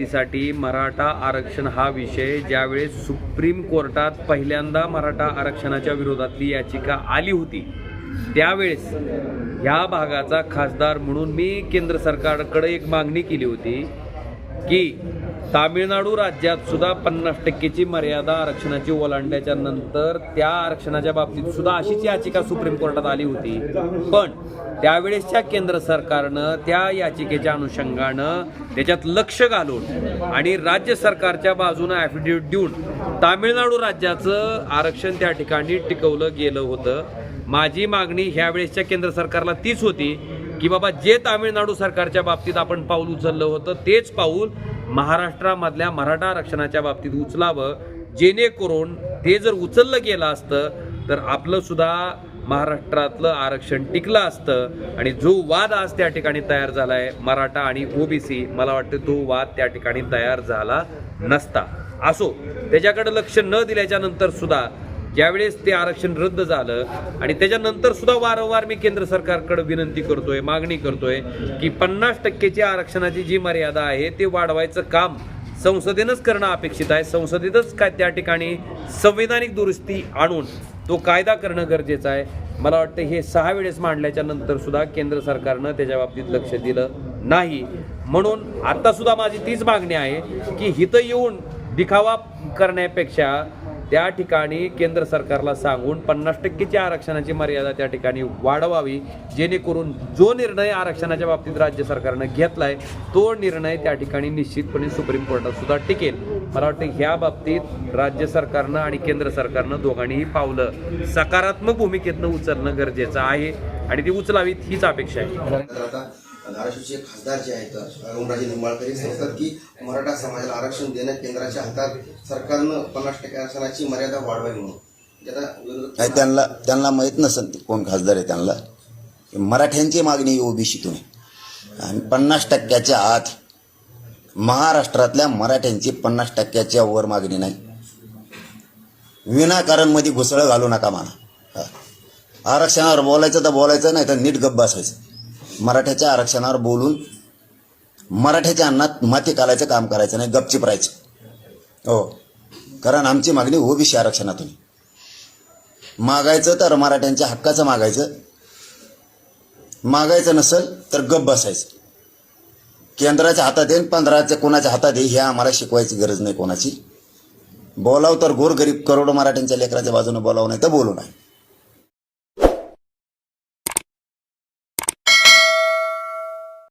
जातीसाठी मराठा आरक्षण हा विषय ज्यावेळेस सुप्रीम कोर्टात पहिल्यांदा मराठा आरक्षणाच्या विरोधातली याचिका आली होती त्यावेळेस ह्या भागाचा खासदार म्हणून मी केंद्र सरकारकडे एक मागणी केली होती की तामिळनाडू राज्यात सुद्धा पन्नास टक्केची मर्यादा आरक्षणाची ओलांडल्याच्या नंतर त्या आरक्षणाच्या बाबतीत सुद्धा अशीच याचिका सुप्रीम कोर्टात आली होती. पण त्यावेळेसच्या केंद्र सरकारनं त्या याचिकेच्या अनुषंगानं त्याच्यात लक्ष घालून आणि राज्य सरकारच्या बाजूनं ॲफिडेव्हिट देऊन तामिळनाडू राज्याचं आरक्षण त्या ठिकाणी टिकवलं गेलं होतं. माझी मागणी ह्यावेळेसच्या केंद्र सरकारला तीच होती की बाबा जे तामिळनाडू सरकारच्या बाबतीत आपण पाऊल उचललं होतं तेच पाऊल महाराष्ट्रामधल्या मराठा आरक्षणाच्या बाबतीत उचलावं जेणेकरून ते जर उचललं गेलं असतं तर आपलं सुद्धा महाराष्ट्रातलं आरक्षण टिकलं असतं. आणि जो वाद आज त्या ठिकाणी तयार झाला आहे मराठा आणि ओबीसी मला वाटतं तो वाद त्या ठिकाणी तयार झाला नसता. असो त्याच्याकडे लक्ष न दिल्याच्या नंतर सुद्धा ज्यावेळेस ते आरक्षण रद्द झालं आणि त्याच्यानंतर सुद्धा वारंवार मी केंद्र सरकारकडे विनंती करतोय मागणी करतोय की पन्नास टक्केची आरक्षणाची जी मर्यादा आहे ते वाढवायचं काम संसदेनंच करणं अपेक्षित आहे. संसदेतच काय त्या ठिकाणी संविधानिक दुरुस्ती आणून तो कायदा करणं गरजेचं आहे. मला वाटतं हे सहा वेळेस मांडल्याच्या नंतर सुद्धा केंद्र सरकारनं त्याच्या बाबतीत लक्ष दिलं नाही. म्हणून आत्तासुद्धा माझी तीच मागणी आहे की हिथं येऊन दिखावा करण्यापेक्षा त्या ठिकाणी केंद्र सरकारला सांगून पन्नास टक्केची आरक्षणाची मर्यादा त्या ठिकाणी वाढवावी जेणेकरून जो निर्णय आरक्षणाच्या बाबतीत राज्य सरकारनं घेतलाय तो निर्णय त्या ठिकाणी निश्चितपणे सुप्रीम कोर्टात सुद्धा टिकेल. मला वाटतं ह्या बाबतीत राज्य सरकारनं आणि केंद्र सरकारनं दोघांनीही पावलं. सकारात्मक भूमिकेतनं उचलणं गरजेचं आहे आणि ती उचलावीत हीच अपेक्षा आहे. धाराशिवचे खासदार जे आहेत ओमराजे निंबाळकर हे सांगतात की मराठा समाजाला आरक्षण देणं केंद्राच्या हातात सरकारनं पन्नास टक्के आरक्षणाची मर्यादा वाढवावी म्हणून. म्हणजे त्यांना त्यांना माहीत नसेल ते कोण खासदार आहे त्यांना. मराठ्यांची मागणी ओबीसीतून. आहे आणि पन्नास टक्क्याच्या आत महाराष्ट्रातल्या मराठ्यांची पन्नास टक्क्याच्या वर मागणी नाही. विनाकारणमध्ये घुसळं घालू नका म्हणा. आरक्षणावर बोलायचं तर बोलायचं नाही तर नीट गप्प बसायचं. मराठ्याच्या आरक्षणावर बोलून मराठ्याच्या अन्नात माती कालायचं काम करायचं नाही गपचिप राहायचं. हो. कारण आमची मागणी ओबीसी आरक्षणातून मागायचं तर मराठ्यांच्या हक्काचं मागायचं. मागायचं नसेल तर गप बसायचं. केंद्राच्या हातात येईन पंधराच्या कोणाच्या हातात येईल हे आम्हाला शिकवायची गरज नाही कोणाची. बोलाव तर गोरगरीब करोडो मराठ्यांच्या लेकराच्या बाजूने बोलावं नाही तर बोलू नाही.